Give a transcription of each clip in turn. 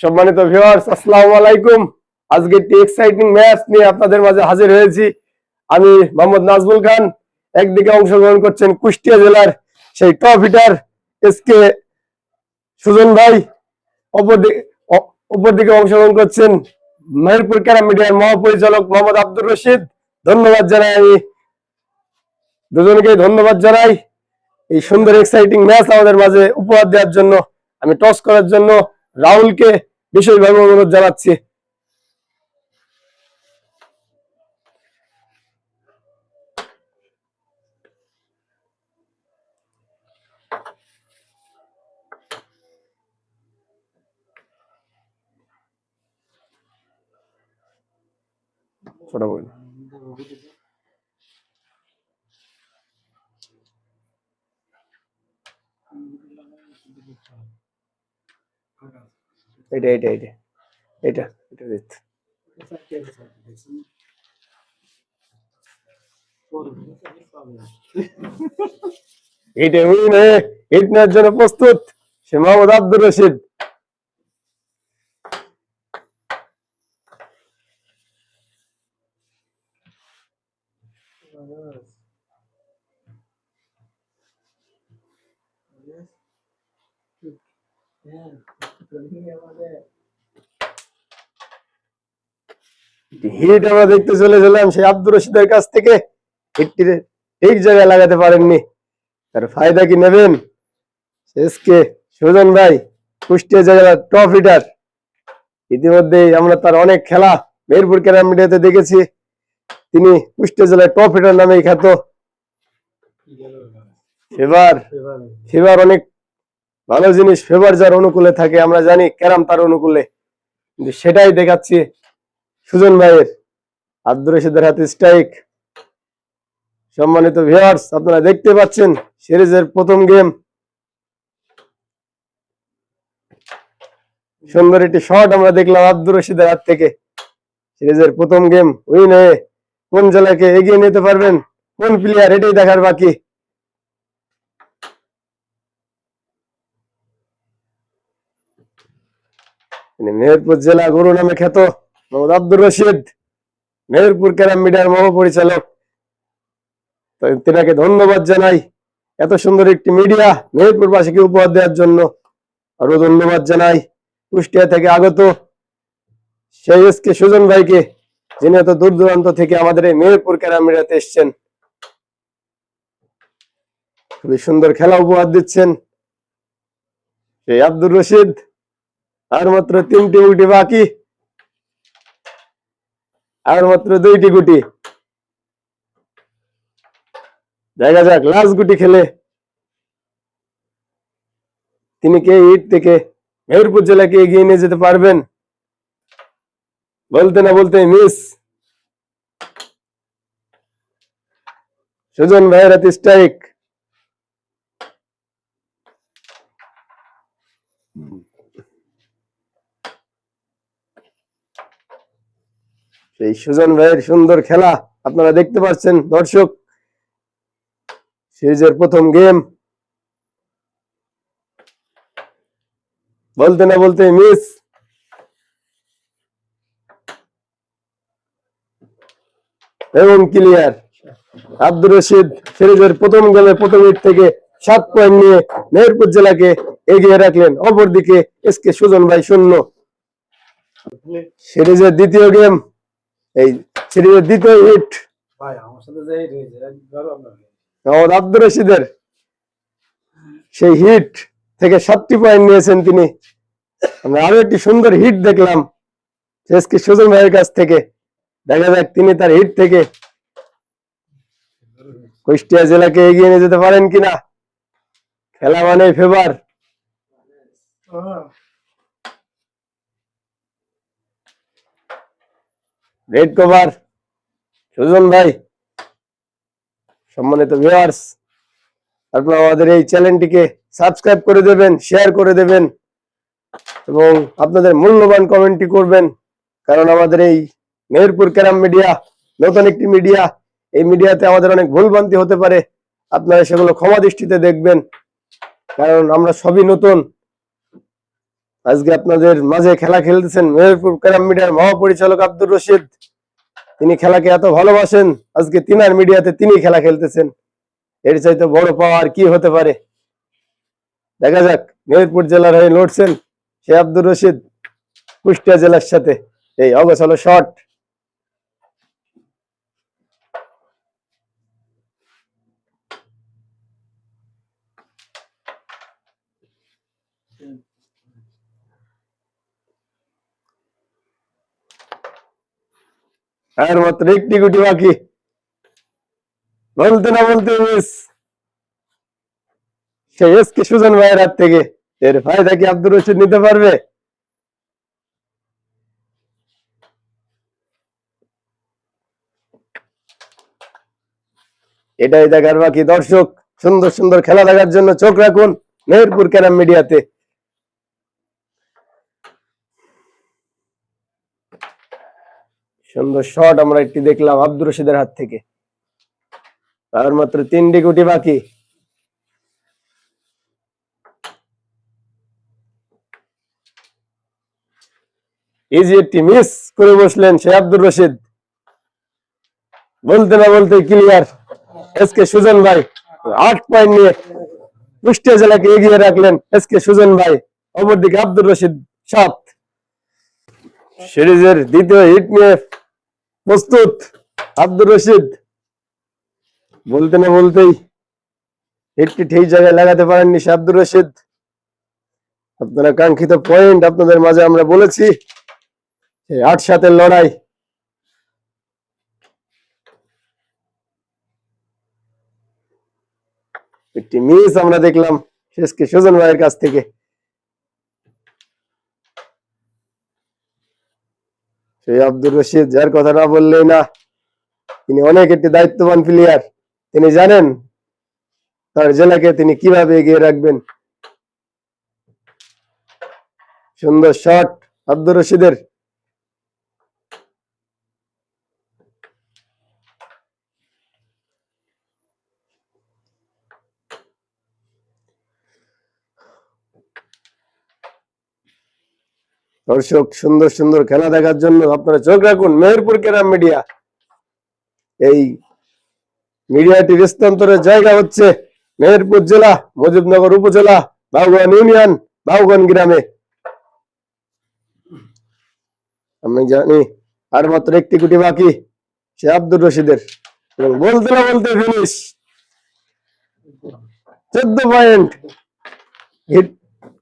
সম্মানিত ভিউয়ার্স আসসালামু আলাইকুম। আজকে একটি এক্সাইটিং ম্যাচ নিয়ে আপনাদের মাঝে হাজির হয়েছি। আমি মোহাম্মদ নাজমুল খান, একদিকে অংশগ্রহণ করছেন কুষ্টিয়া জেলার সেই top hitter S K Sujon ভাই অ- অপরদিকে অংশগ্রহণ করছেন মেহেরপুর ক্যারাম মিডিয়ার মহাপরিচালক মোহাম্মদ আব্দুর রশিদ। ধন্যবাদ জানাই আমি দুজনকেই ধন্যবাদ জানাই। এই সুন্দর এক্সাইটিং ম্যাচ আমাদের মাঝে উপহার দেওয়ার জন্য, আমি টস করার জন্য রাহুলকে বিশেষভাবে অনুরোধ জানাচ্ছি ছোট বই এটা এটা এটা এটা এটা উইন হিট নেওয়ার জন্য প্রস্তুত আব্দুর রশিদ। হিট আমরা দেখতে চলেছিলাম সেই আব্দুর রশিদের কাছ থেকে। হিটটি ঠিক জায়গায় লাগাতে পারেননি। তার ফায়দা কি নেবেন? এসকে সুজন ভাই কুষ্টিয়া জেলার টপ হিটার ইতিমধ্যেই আমরা তার অনেক খেলা মেহেরপুর ক্যারাম মিডিয়াতে দেখেছি। তিনি কুষ্টিয়া জেলার টপ হিটার নামেই খ্যাত। এবার? ফেভার অনেক ভালো জিনিস ফেভার যার অনুকূলে থাকে, আমরা জানি ক্যারাম তার অনুকূলে। কিন্তু সেটাই দেখাচ্ছি সুজন ভাইয়ের আব্দুর রশিদের হাতে স্ট্রাইক সম্মানিত ভিউয়ার্স আপনারা দেখতে পাচ্ছেন সিরিজের প্রথম গেম সুন্দর একটি শট আমরা দেখলাম আব্দুর রশিদের হাত থেকে। সিরিজের প্রথম গেম উইন হয়ে কোন জেলাকে এগিয়ে নিতে পারবেন? কোন প্লেয়ার এটাই দেখার বাকি? তিনি মেহেরপুর জেলা গুরু নামে খ্যাত মোহাম্মদ আব্দুর রশিদ, মেহেরপুর ক্যারাম মিডিয়ার মহাপরিচালক। তেনাকে ধন্যবাদ জানাই। এত সুন্দর একটি মিডিয়া মেহেরপুর বাসীকে উপহার দেওয়ার জন্য আরও ধন্যবাদ জানাই। কুষ্টিয়া থেকে আগত সেই এস কে সুজন ভাইকে, যিনি এত দূর দূরান্ত থেকে আমাদের এই মেহেরপুর ক্যারাম মিডিয়াতে এসছেন। খুবই সুন্দর খেলা উপহার দিচ্ছেন। সেই আব্দুর রশিদ আর মাত্র তিনটি উল্টি বাকি। আর মাত্র দুইটি গুটি। দেখা যাক লাস্ট গুটি খেলে। তিনি কে? ইট থেকে। মেহেরপুর জেলাকে এগিয়ে নিয়ে যেতে পারবেন? বলতে না বলতে মিস সুজন ভাইয়ের হাতে স্ট্রাইক সেই সুজন ভাইয়ের সুন্দর খেলা আপনারা দেখতে পাচ্ছেন, দর্শক। সিরিজের প্রথম গেম। বলতে না বলতে মিস এবং ক্লিয়ার আব্দুর রশিদ সিরিজের প্রথম গেমে প্রথম হিট থেকে সাত পয়েন্ট নিয়ে মেহেরপুর জেলাকে এগিয়ে রাখলেন। অপরদিকে এস কে সুজন ভাই শূন্য। সিরিজের দ্বিতীয় গেম। এই সিরিজের দ্বিতীয় হিট। ভাই আমার সাথে আব্দুর রশিদের সেই হিট থেকে সাতটি পয়েন্ট নিয়েছেন তিনি। আমরা আরও একটি সুন্দর হিট দেখলাম। এস সুজন ভাইয়ের কাছ থেকে। দেখা যাক তিনি তার হিট থেকে কুষ্টিয়া জেলাকে এগিয়ে নিয়ে যেতে পারেন কিনা। খেলা মানে ফেভার রেড কভার, সুজন ভাই, সম্মানিত ভিউয়ার্স আপনারা আমাদের এই চ্যানেলটিকে সাবস্ক্রাইব করে দেবেন শেয়ার করে দেবেন এবং আপনাদের মূল্যবান কমেন্টটি করবেন। কারণ আমাদের এই মেহেরপুর ক্যারাম মিডিয়া নতুন একটি মিডিয়া এই মিডিয়াতে আমাদের অনেক ভুলভ্রান্তি হতে পারে। আপনারা সেগুলো ক্ষমা দৃষ্টিতে দেখবেন। কারণ আমরা সবই নতুন। আজকে আপনাদের মাঝে খেলা খেলতেছেন মেহেরপুর ক্যারাম মিডিয়ার মহাপরিচালক আব্দুর রশিদ। তিনি খেলাকে এত ভালোবাসেন, আজকে তিনার মিডিয়াতে তিনি খেলা খেলতেছেন। এর চাইতে বড় পাওয়ার কি হতে পারে? দেখা যাক, মেহেরপুর জেলার হয়ে লড়ছেন সে আব্দুর রশিদ, কুষ্টিয়া জেলার সাথে। এই অগোছালো শট আর মাত্র একটি গুটি বাকি। বলতে না বলতে সেই সুজন ভাইয়ের হাত থেকে। এর ফায়দা কি আব্দুর রশিদ নিতে পারবে? এটাই দেখার বাকি। দর্শক, সুন্দর সুন্দর খেলা দেখার জন্য চোখ রাখুন মেহেরপুর ক্যারাম মিডিয়াতে। সুন্দর শট আমরা একটি দেখলাম আব্দুর রশিদের হাত থেকে। আর মাত্র তিনটি গুটি বাকি। ইজি একটি মিস করে বসলেন সে আব্দুর রশিদ। বলতে না বলতে ক্লিয়ার এস কে সুজন ভাই, আট পয়েন্ট নিয়ে কুষ্টিয়া জেলাকে এগিয়ে রাখলেন এস কে সুজন ভাই। অপরদিকে আব্দুর রশিদ সাত সিরিজের দ্বিতীয় হিট নিয়ে প্রস্তুত? আব্দুর রশিদ, বলতে না বলতেই হিটটি ঠিক জায়গায় লাগাতে পারেননি আব্দুর রশিদ। আপনারা কাঙ্ক্ষিত পয়েন্ট আপনাদের মাঝে আমরা বলেছি আট সাতের লড়াই। একটি মিস আমরা দেখলাম শেষকে, সুজন ভাইয়ের কাছ থেকে। সেই আব্দুর রশিদ, যার কথাটা বললেই না। তিনি অনেক একটি দায়িত্ববান প্লেয়ার তিনি জানেন তার জেলাকে তিনি কীভাবে এগিয়ে রাখবেন। সুন্দর শট আব্দুর রশিদের। দর্শক, সুন্দর সুন্দর খেলা দেখার জন্য আপনারা চোখ রাখুন, মেহেরপুর ক্যারাম মিডিয়া। এই মিডিয়াটি হস্তান্তরের জায়গা হচ্ছে মেহেরপুর জেলা, মুজিবনগর উপজেলা, বাউগান ইউনিয়ন, বাউগান গ্রামে। আমি জানি আর মাত্র একটি গুটি বাকি, সে আব্দুর রশিদের। এবং বলতে না বলতে ফিনিশ চোদ্দ পয়েন্ট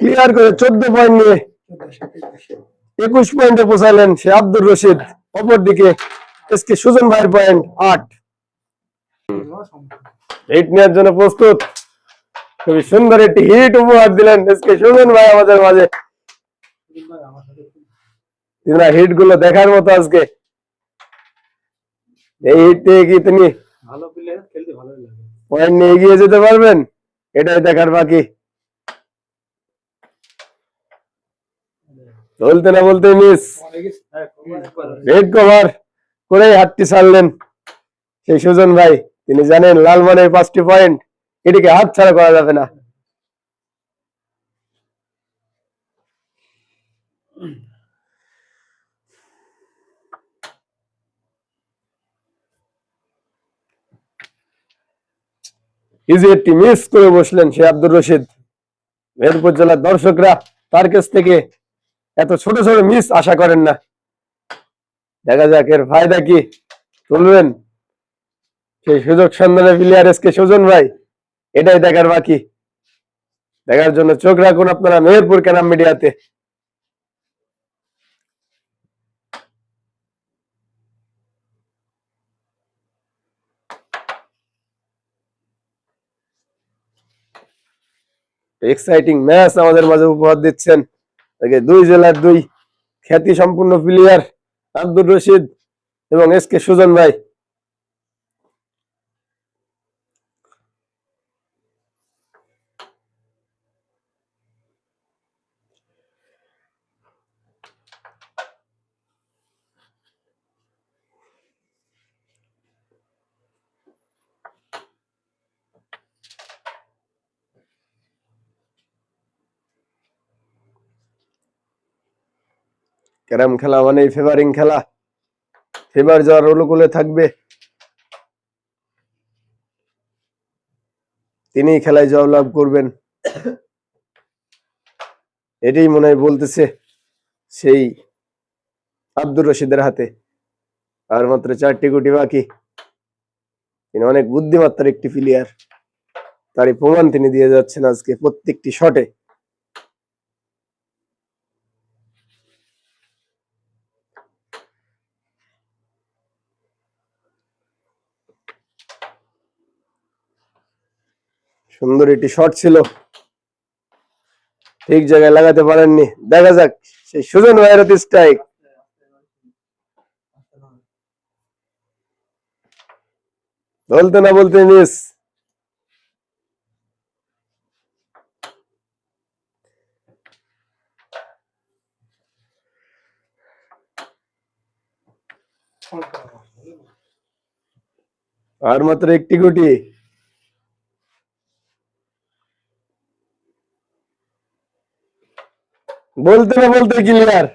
ক্লিয়ার করে চোদ্দ পয়েন্ট নিয়ে একুশ পয়েন্টে পৌঁছালেন সে আব্দুর রশিদ। অপরদিকে এস কে সুজন ভাইয়ের পয়েন্ট আট। হিট নেওয়ার জন্য প্রস্তুত। খুবই সুন্দর একটি হিট উপহার দিলেন এস কে সুজন ভাই আমাদের মাঝে। হিটগুলো দেখার মতো আজকে। এই হিট থেকে কি তিনি ভালো প্লেয়ার খেলতে ভালোই লাগে। পয়েন্ট নিয়ে এগিয়ে যেতে পারবেন? এটাই দেখার বাকি। বলতে না বলতে মিস রেড কভার করেই হাতটি ছাড়লেন সেই সুজন ভাই। তিনি জানেন লালমানের পাঁচটি পয়েন্ট এটিকে হাত ছাড়া করা যাবে না। মিস করে বসলেন সে আব্দুর রশিদ। মেহেরপুর জেলার দর্শকরা তার কাছ থেকে এত ছোট ছোট মিস আশা করেন না। দেখা যাক, এর ফায়দা কি? তুলবেন? সেই সুযোগ সন্ধানে প্লেয়ার এসকে সুজন ভাই, এটাই দেখার বাকি। দেখার জন্য চোখ রাখুন আপনারা মেহেরপুর ক্যারাম মিডিয়াতে। এক্সাইটিং ম্যাচ আমাদের মাঝে উপহার দিচ্ছেন। দুই জেলার দুই খ্যাতি সম্পূর্ণ প্লেয়ার আব্দুর রশিদ এবং এস কে সুজন ভাই। ক্যারাম খেলা মানেই ফেভারিং খেলা। ফেভার যার অনুকূলে থাকবে। তিনি খেলায় জয় লাভ করবেন। এটাই মনে হয় বলতেছে সেই আব্দুর রশিদের হাতে। আর মাত্র চারটি গুটি বাকি। তিনি অনেক বুদ্ধিমত্তার একটি প্লেয়ার তারই প্রমাণ তিনি দিয়ে যাচ্ছেন আজকে প্রত্যেকটি শটে সুন্দর একটি শট ছিল। ঠিক জায়গায় লাগাতে পারেননি। দেখা যাক, সেই সুজন ভাইয়ের স্ট্রাইক বলতে না বলতে মিস আর মাত্র একটি গুটি। বলতে না বলতে ক্লিয়ার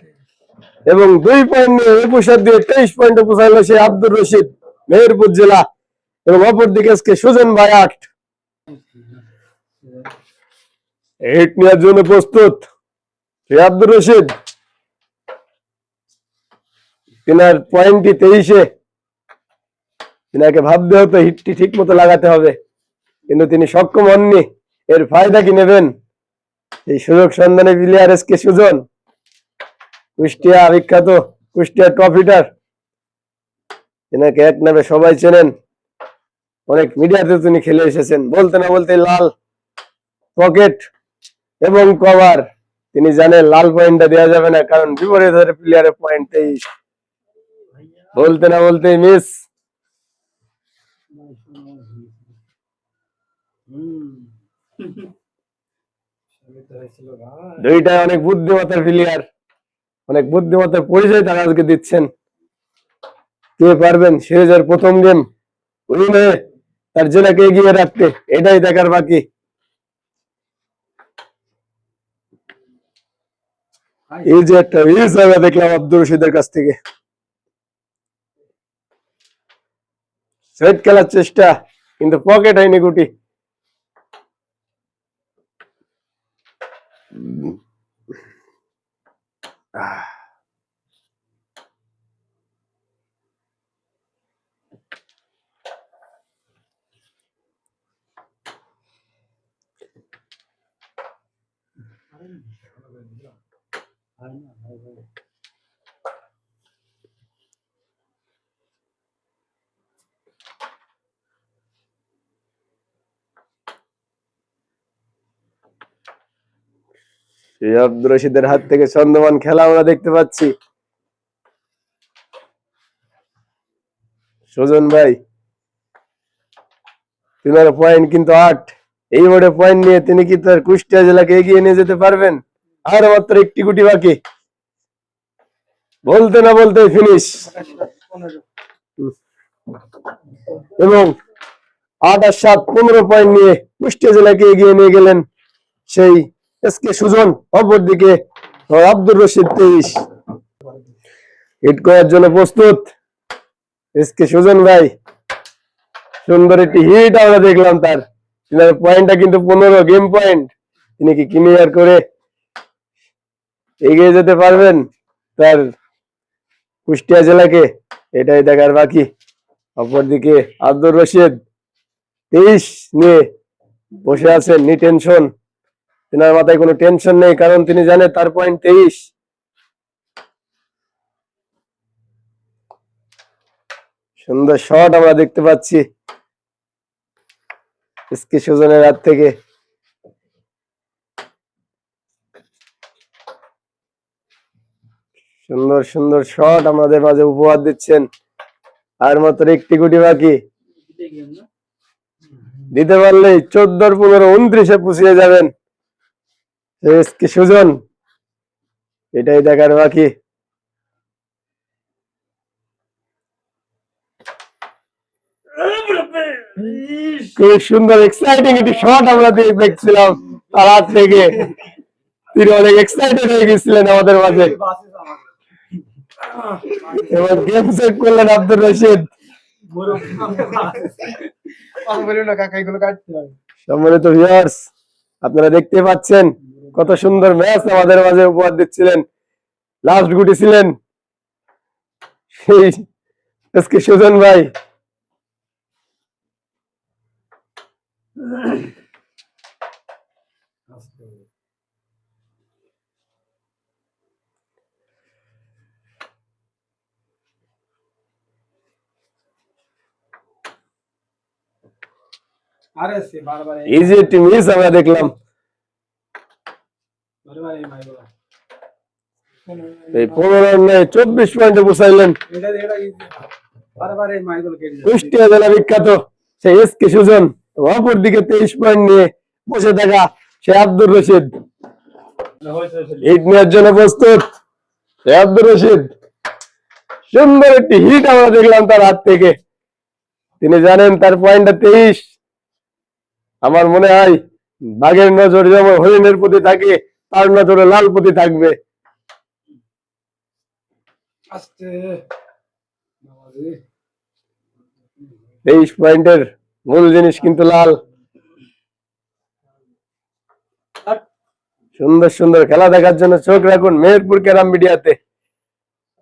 এবং দুই পয়েন্ট নিয়ে একুশ হাত দিয়ে তেইশ পয়েন্টে পৌঁছালো সেই আব্দুর রশিদ, মেহেরপুর জেলা। এবং অপরদিকে আজকে সুজন ভাই আট। হিট নেওয়ার জন্য প্রস্তুত। সেই আব্দুর রশিদ, তিনার পয়েন্টটি তেইশে। তিনাকে ভাবতে হতো হিটটি ঠিক মতো লাগাতে হবে। কিন্তু তিনি সক্ষম হননি। এর ফায়দা কি নেবেন? এই সুযোগ সন্ধানে player S K Sujon. Kushtia বিখ্যাত কুষ্টিয়া ট্রফিটার এনাকে এক নামে সবাই চেনেন। অনেক মিডিয়াতে তিনি খেলে এসেছেন। বলতে না বলতে লাল পকেট এবং কভার। তিনি জানেন লাল পয়েন্টটা দেওয়া যাবে না, কারণ বিপরীত প্লেয়ারের পয়েন্ট তেইশ। বলতে না বলতে মিস। দুইটাই অনেক বুদ্ধিমত্তার প্লেয়ার অনেক পরিচয় তারা আজকে দিচ্ছেন। কে পারবেন? সিরিজের প্রথম গেম উইনে তার জেলাকে এগিয়ে রাখতে। এটাই দেখার বাকি। এই যে একটা মিস আমরা দেখলাম আব্দুর রশিদের কাছ থেকে। সেট খেলার চেষ্টা কিন্তু পকেট হয়নি গুটি। Hum. Ah. রশিদের হাত থেকে চন্দ্রমান খেলা আমরা দেখতে পাচ্ছি। সুজন ভাই তিনার পয়েন্ট কিন্তু আট। এই বোর্ডে পয়েন্ট নিয়ে তিনি কি তার কুষ্টিয়া জেলাকে এগিয়ে নিয়ে যেতে পারবেন? আর মাত্র একটি গুটি বাকি। বলতে না বলতে ফিনিশ এবং আট আর সাত, পনেরো পয়েন্ট নিয়ে কুষ্টিয়া জেলাকে এগিয়ে নিয়ে গেলেন সেই এস কে সুজন, অপরদিকে আব্দুর রশিদ তেইশ। হিট করার জন্য প্রস্তুত। এস কে সুজন ভাই, সুন্দর একটি হিট আমরা দেখলাম তার। পয়েন্টটা কিন্তু পনেরো গেম পয়েন্ট তিনি কি ক্লিয়ার করে এগিয়ে যেতে পারবেন তার কুষ্টিয়া জেলাকে? এটাই দেখার বাকি। অপরদিকে আব্দুর রশিদ তেইশ নিয়ে বসে আছেন নি টেনশন তিনার মাথায় কোনো টেনশন নেই, কারণ তিনি জানেন তার পয়েন্ট তেইশ। সুন্দর শট আমরা দেখতে পাচ্ছি। এসকে সুজনের হাত থেকে। সুন্দর সুন্দর শট আমাদের মাঝে উপহার দিচ্ছেন। আর মাত্র একটি গুটি বাকি। দিতে পারলেই চোদ্দোর পনেরো, উনত্রিশে পুষিয়ে যাবেন। সুজন? এটাই দেখার বাকি। খুব সুন্দর এক্সাইটিং একটি শট আমরা দেখছিলাম তার থেকে। তিনি অনেক এক্সাইটেড হয়ে গেছিলেন আমাদের মাঝে। এবার গেম সেট করলেন আব্দুর রশিদ। সম্মানিত ভিউয়ার্স আপনারা দেখতে পাচ্ছেন কত সুন্দর ম্যাচ আমাদের মাঝে উপহার দিচ্ছিলেন। লাস্ট গুটি ছিলেন। সেই সুজন ভাই। আরে সে বারবার এই- একটি মিস আমরা দেখলাম। এই পনেরো চব্বিশ পয়েন্টে বসাইলেন। কুষ্টিয়া জেলা বিখ্যাত সেই এস কে সুজন অপর দিকে তেইশ পয়েন্ট নিয়ে বসে থাকা সে আব্দুর রশিদ। হিট নেওয়ার জন্য প্রস্তুত। সে আব্দুর রশিদ সুন্দর একটি হিট আমরা দেখলাম তার হাত থেকে। তিনি জানেন তার পয়েন্টটা তেইশ। আমার মনে হয় বাঘের নজর যেমন হরিণের প্রতি থাকে তার নজরে লাল প্রতি থাকবে। তেইশ পয়েন্টের মূল জিনিস কিন্তু লাল। সুন্দর সুন্দর খেলা দেখার জন্য চোখ রাখুন মেহেরপুর ক্যারাম মিডিয়াতে।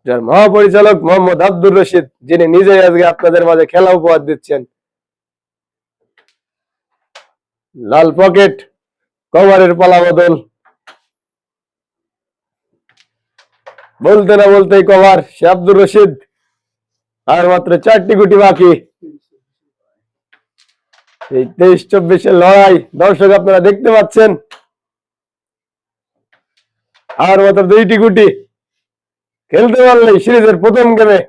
যার মহাপরিচালক মোহাম্মদ আব্দুর রশিদ যিনি নিজেই আজকে আপনাদের মাঝে খেলা উপহার দিচ্ছেন। লাল পকেট কভারের পালা বদল। বলতে না বলতেই কভার, সে আব্দুর রশিদ। আর মাত্র চারটি গুটি বাকি। এই তেইশ চব্বিশের লড়াই, দর্শক আপনারা দেখতে পাচ্ছেন। আর মাত্র দুইটি গুটি। খেলতে পারলেই সিরিজের প্রথম গেমে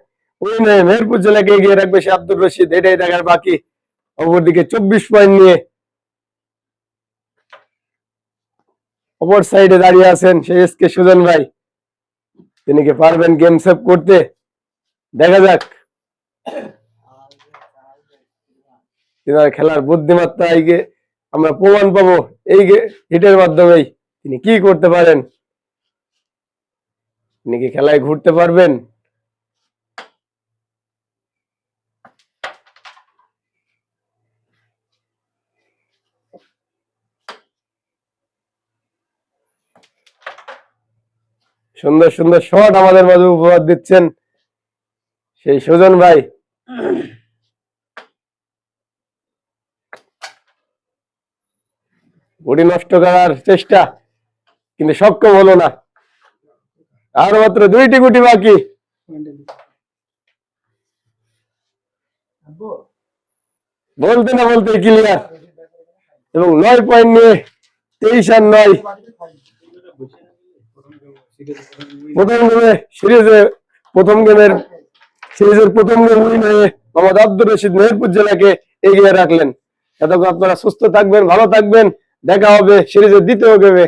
মেহেরপুর জেলাকে এগিয়ে রাখবে সে আব্দুর রশিদ। এটাই দেখার বাকি। অপরদিকে চব্বিশ পয়েন্ট নিয়ে অপর সাইডে দাঁড়িয়ে আছেন সেই এস কে সুজন ভাই। তিনি কি পারবেন গেম সেভ করতে? দেখা যাক। তিনার খেলার বুদ্ধিমত্তা এইকে আমরা প্রমাণ পাবো এই হিটের মাধ্যমেই তিনি কি করতে পারেন? তিনি কি খেলায় ঘুরতে পারবেন? সুন্দর সুন্দর শট আমাদের মাঝে উপহার দিচ্ছেন। সেই সুজন ভাই। গুটি নষ্ট করার চেষ্টা, কিন্তু সক্ষম হলো না। আর মাত্র দুইটি গুটি বাকি। বলতে না বলতে ক্লিয়ার এবং নয় পয়েন্ট নিয়ে তেইশ আর নয়। প্রথম গেমে সিরিজে প্রথম গেমের, সিরিজের প্রথম গেম উইন মোহাম্মদ আব্দুর রশিদ মেহেরপুর জেলাকে এগিয়ে রাখলেন। এতক্ষণ আপনারা সুস্থ থাকবেন, ভালো থাকবেন। দেখা হবে সিরিজের দ্বিতীয় গেমে